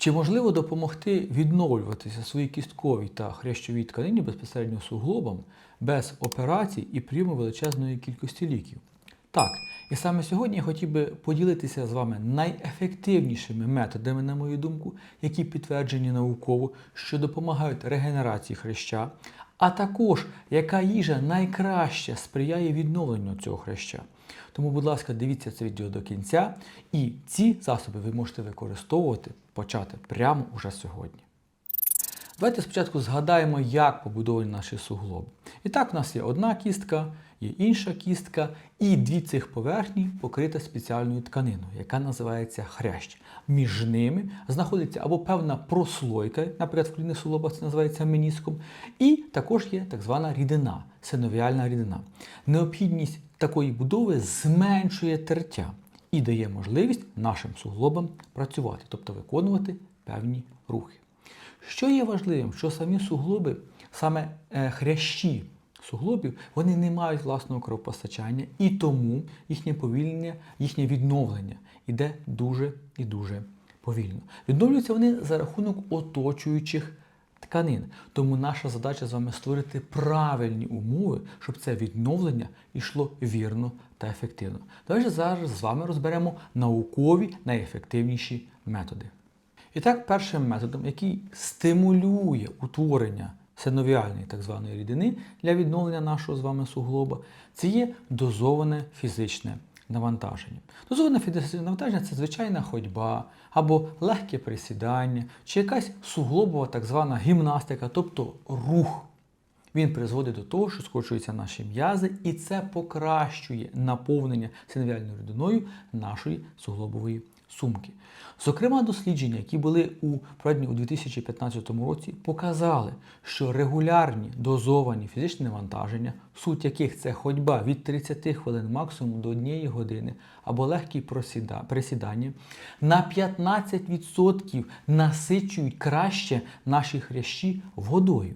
Чи можливо допомогти відновлюватися своїй кістковій та хрящовій тканині безпосередньо суглобам без операцій і прийому величезної кількості ліків? Так, і саме сьогодні я хотів би поділитися з вами найефективнішими методами, на мою думку, які підтверджені науково, що допомагають регенерації хряща, а також яка їжа найкраще сприяє відновленню цього хряща. Тому, будь ласка, дивіться це відео до кінця, і ці засоби ви можете використовувати почати прямо уже сьогодні. Давайте спочатку згадаємо, як побудовані наші суглоби. І так, у нас є одна кістка, є інша кістка, і дві цих поверхні покрита спеціальною тканиною, яка називається хрящ. Між ними знаходиться або певна прослойка, наприклад, в клінних суглобах це називається меніском, і також є так звана рідина, синовіальна рідина. Необхідність такої будови зменшує тертя і дає можливість нашим суглобам працювати, тобто виконувати певні рухи. Що є важливим, що самі суглоби, саме е, хрящі суглобів, вони не мають власного кровопостачання, і тому їхнє повільнення, їхнє відновлення йде дуже і дуже повільно. Відновлюються вони за рахунок оточуючих тканин. Тому наша задача з вами створити правильні умови, щоб це відновлення йшло вірно та ефективно. Давайте зараз з вами розберемо наукові найефективніші методи. І так, першим методом, який стимулює утворення синовіальної так званої рідини для відновлення нашого з вами суглоба, це є дозоване фізичне навантаження. Дозоване фізичне навантаження це звичайна ходьба або легке присідання, чи якась суглобова так звана гімнастика, тобто рух. Він призводить до того, що скорочуються наші м'язи, і це покращує наповнення синовіальною рідиною нашої суглобової сумки. Зокрема, дослідження, які були у проведені у 2015 році, показали, що регулярні дозовані фізичні навантаження, суть яких це ходьба від 30 хвилин максимум до 1 години або легкі присідання, на 15% насичують краще наші хрящі водою.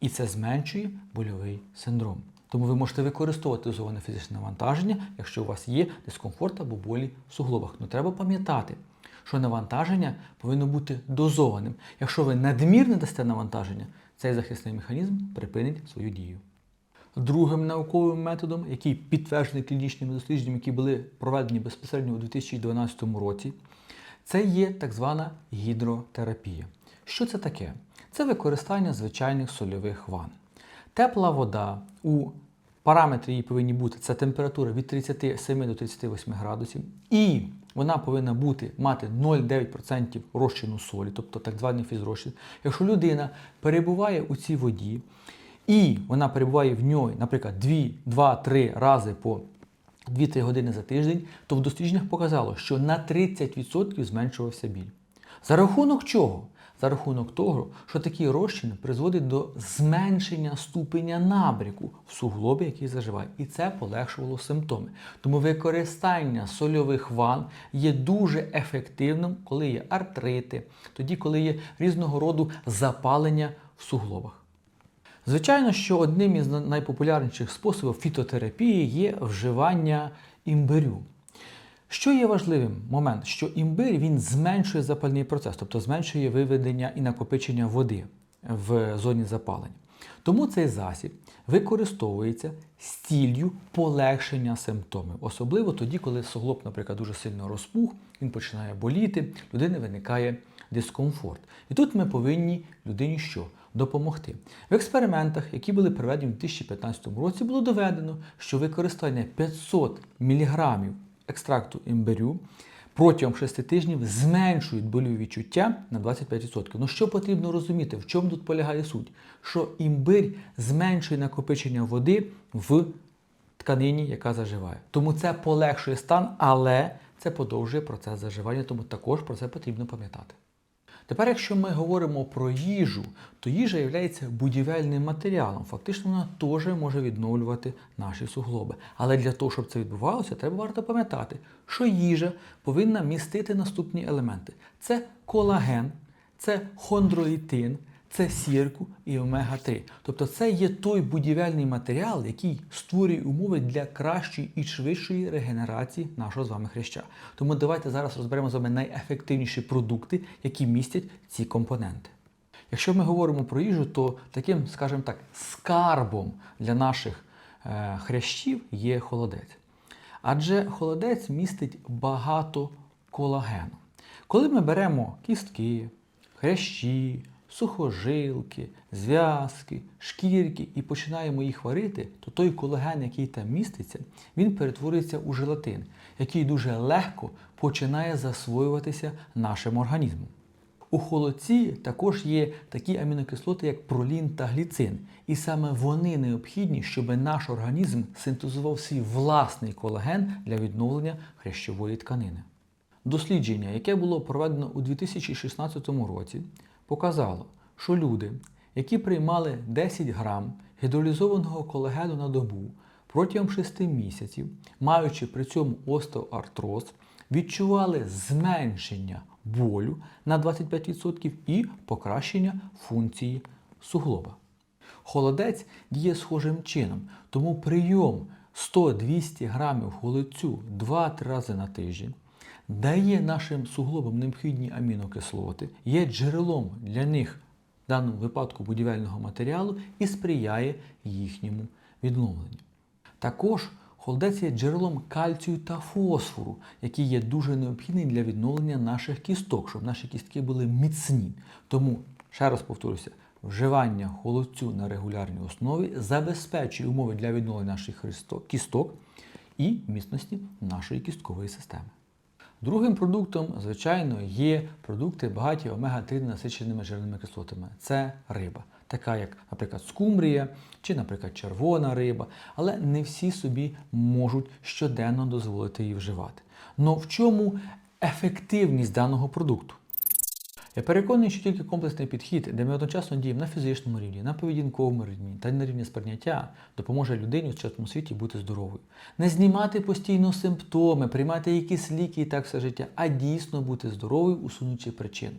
І це зменшує больовий синдром. Тому ви можете використовувати дозоване фізичне навантаження, якщо у вас є дискомфорт або болі в суглобах. Ну треба пам'ятати, що навантаження повинно бути дозованим. Якщо ви надмірне дасте навантаження, цей захисний механізм припинить свою дію. Другим науковим методом, який підтверджений клінічними дослідженнями, які були проведені безпосередньо у 2012 році, це є так звана гідротерапія. Що це таке? Це використання звичайних сольових ванн. Тепла вода у параметри її повинні бути це температура від 37 до 38 градусів, і вона повинна бути мати 0,9% розчину солі, тобто так званий фізрозчин. Якщо людина перебуває у цій воді, і вона перебуває в ній, наприклад, 2-3 рази по 2-3 години за тиждень, то в дослідженнях показало, що на 30% зменшувався біль. За рахунок чого? За рахунок того, що такий розчин призводить до зменшення ступеня набряку в суглобі, який заживає. І це полегшувало симптоми. Тому використання сольових ванн є дуже ефективним, коли є артрити, тоді, коли є різного роду запалення в суглобах. Звичайно, що одним із найпопулярніших способів фітотерапії є вживання імбирю. Що є важливим момент, що імбир він зменшує запальний процес, тобто зменшує виведення і накопичення води в зоні запалення. Тому цей засіб використовується з ціллю полегшення симптомів, особливо тоді, коли суглоб, наприклад, дуже сильно розпух, він починає боліти, людини виникає дискомфорт. І тут ми повинні людині що? Допомогти. В експериментах, які були проведені в 2015 році, було доведено, що використання 500 мг екстракту імбирю протягом 6 тижнів зменшують болю відчуття на 25%. Ну що потрібно розуміти, в чому тут полягає суть? Що імбир зменшує накопичення води в тканині, яка заживає. Тому це полегшує стан, але це подовжує процес заживання, тому також про це потрібно пам'ятати. Тепер, якщо ми говоримо про їжу, то їжа є будівельним матеріалом. Фактично, вона теж може відновлювати наші суглоби. Але для того, щоб це відбувалося, треба варто пам'ятати, що їжа повинна містити наступні елементи: це колаген, це хондролітин, це сірку і омега-3. Тобто це є той будівельний матеріал, який створює умови для кращої і швидшої регенерації нашого з вами хряща. Тому давайте зараз розберемо з вами найефективніші продукти, які містять ці компоненти. Якщо ми говоримо про їжу, то таким, скажімо так, скарбом для наших е, хрящів є холодець. Адже холодець містить багато колагену. Коли ми беремо кістки, хрящі, сухожилки, зв'язки, шкірки і починаємо їх варити, то той колаген, який там міститься, він перетворюється у желатин, який дуже легко починає засвоюватися нашим організмом. У холодці також є такі амінокислоти, як пролін та гліцин. І саме вони необхідні, щоб наш організм синтезував свій власний колаген для відновлення хрящової тканини. Дослідження, яке було проведено у 2016 році, показало, що люди, які приймали 10 грам гідролізованого колагену на добу протягом 6 місяців, маючи при цьому остеоартроз, відчували зменшення болю на 25% і покращення функції суглоба. Холодець діє схожим чином, тому прийом 100-200 грамів холодцю 2-3 рази на тиждень дає нашим суглобам необхідні амінокислоти, є джерелом для них, в даному випадку будівельного матеріалу, і сприяє їхньому відновленню. Також холодець є джерелом кальцію та фосфору, який є дуже необхідний для відновлення наших кісток, щоб наші кістки були міцні. Тому, ще раз повторюся, вживання холодцю на регулярній основі забезпечує умови для відновлення наших кісток і міцності нашої кісткової системи. Другим продуктом, звичайно, є продукти багаті омега-3 насиченими жирними кислотами. Це риба, така як, наприклад, скумбрія чи, наприклад, червона риба. Але не всі собі можуть щоденно дозволити її вживати. Но в чому ефективність даного продукту? Я переконаний, що тільки комплексний підхід, де ми одночасно діємо на фізичному рівні, на поведінковому рівні та на рівні сприйняття, допоможе людині у сучасному світі бути здоровою. Не знімати постійно симптоми, приймати якісь ліки і так все життя, а дійсно бути здоровою, усунучи причину.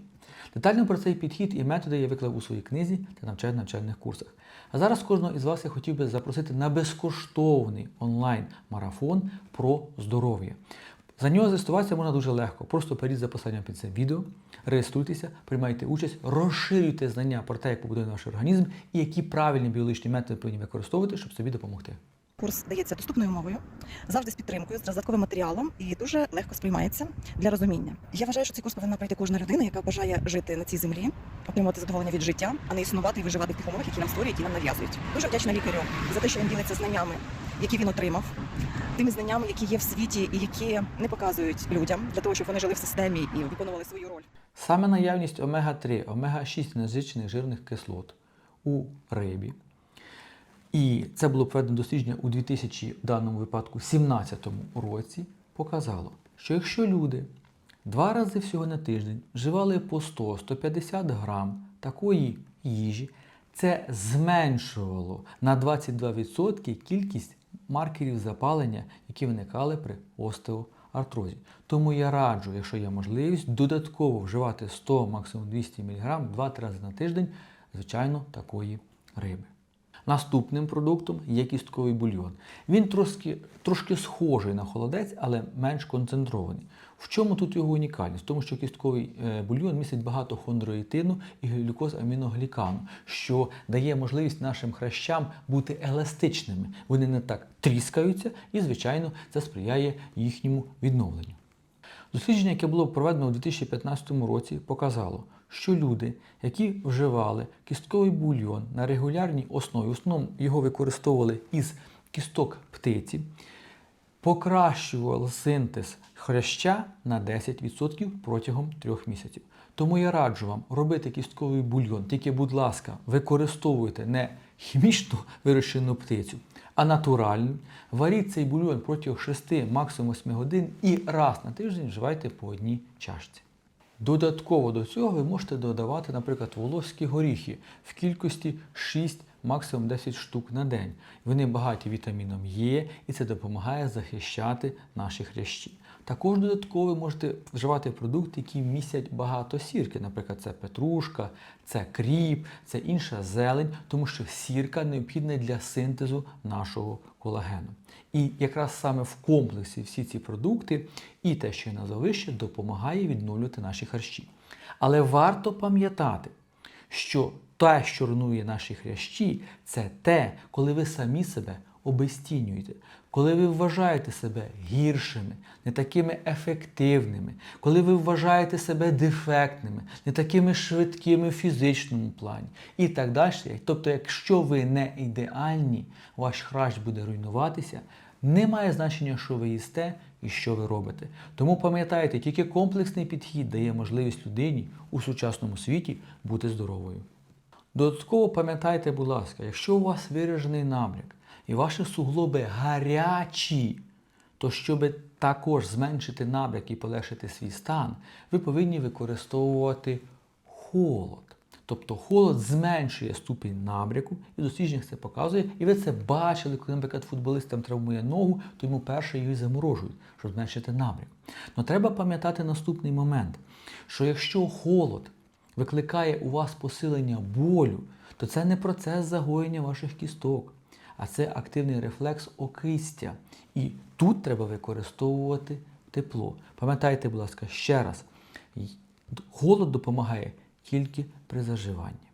Детально про цей підхід і методи я виклав у своїй книзі та навчаю навчальних курсах. А зараз кожного із вас я хотів би запросити на безкоштовний онлайн-марафон про здоров'я. За нього зареєструватися можна дуже легко. Просто перейдіть за посиланням під цим відео, реєструйтеся, приймайте участь, розширюйте знання про те, як побудує наш організм і які правильні біологічні методи повинні використовувати, щоб собі допомогти. Курс дається доступною мовою, завжди з підтримкою, з додатковим матеріалом і дуже легко сприймається для розуміння. Я вважаю, що цей курс повинна пройти кожна людина, яка бажає жити на цій землі, отримувати задоволення від життя, а не існувати і виживати в тих умовах, які нам створюють і нам нав'язують. Дуже вдячна лікарю за те, що він ділиться знаннями, які він отримав, тими знаннями, які є в світі і які не показують людям для того, щоб вони жили в системі і виконували свою роль. Саме наявність омега-3, омега-6 насичених жирних кислот у рибі. І це було проведено дослідження у 2000, в даному випадку, 2017 році, показало, що якщо люди два рази всього на тиждень вживали по 100-150 грам такої їжі, це зменшувало на 22% кількість маркерів запалення, які виникали при остеоартрозі. Тому я раджу, якщо є можливість, додатково вживати 100, максимум 200 мг 2-3 рази на тиждень, звичайно, такої риби. Наступним продуктом є кістковий бульйон. Він трошки, трошки схожий на холодець, але менш концентрований. В чому тут його унікальність? В тому, що кістковий е, бульйон містить багато хондроїтину і глюкозаміноглікану, що дає можливість нашим хрящам бути еластичними. Вони не так тріскаються і, звичайно, це сприяє їхньому відновленню. Дослідження, яке було проведено у 2015 році, показало, що люди, які вживали кістковий бульйон на регулярній основі, в основному його використовували із кісток птиці, покращували синтез хряща на 10% протягом трьох місяців. Тому я раджу вам робити кістковий бульйон, тільки, будь ласка, використовуйте не хімічно вирощену птицю, а натуральну. Варіть цей бульйон протягом 6, максимум 8 годин і раз на тиждень вживайте по одній чашці. Додатково до цього ви можете додавати, наприклад, волоські горіхи в кількості 6, максимум 10 штук на день. Вони багаті вітаміном Е і це допомагає захищати наші хрящі. Також додатково ви можете вживати продукти, які містять багато сірки. Наприклад, це петрушка, це кріп, це інша зелень, тому що сірка необхідна для синтезу нашого колагену. І якраз саме в комплексі всі ці продукти і те, що є на вище, допомагає відновлювати наші харчі. Але варто пам'ятати, що те, що руйнує наші хрящі, це те, коли ви самі себе обезцінюєте, коли ви вважаєте себе гіршими, не такими ефективними, коли ви вважаєте себе дефектними, не такими швидкими в фізичному плані і так далі. Тобто, якщо ви не ідеальні, ваш хращ буде руйнуватися, не має значення, що ви їсте і що ви робите. Тому пам'ятайте, тільки комплексний підхід дає можливість людині у сучасному світі бути здоровою. Додатково пам'ятайте, будь ласка, якщо у вас виражений набряк і ваші суглоби гарячі, то щоб також зменшити набряк і полегшити свій стан, ви повинні використовувати холод. Тобто холод зменшує ступінь набряку, і в дослідженнях це показує. І ви це бачили, коли, наприклад, футболист там травмує ногу, то йому перше її заморожують, щоб зменшити набряк. Але треба пам'ятати наступний момент, що якщо холод викликає у вас посилення болю, то це не процес загоєння ваших кісток, а це активний рефлекс окистя. І тут треба використовувати тепло. Пам'ятайте, будь ласка, ще раз, холод допомагає тільки при заживанні.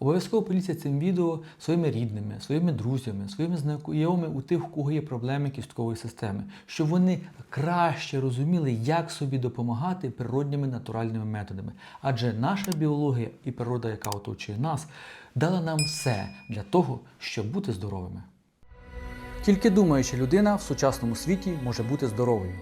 Обов'язково поділіться цим відео своїми рідними, своїми друзями, своїми знайомими у тих, у кого є проблеми кісткової системи, щоб вони краще розуміли, як собі допомагати природніми натуральними методами. Адже наша біологія і природа, яка оточує нас, дала нам все для того, щоб бути здоровими. Тільки думаюча людина в сучасному світі може бути здоровою.